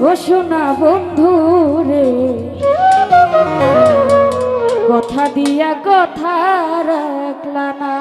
ও শোনা বন্ধু রে। কথা দিয়া কথা রাখলা না।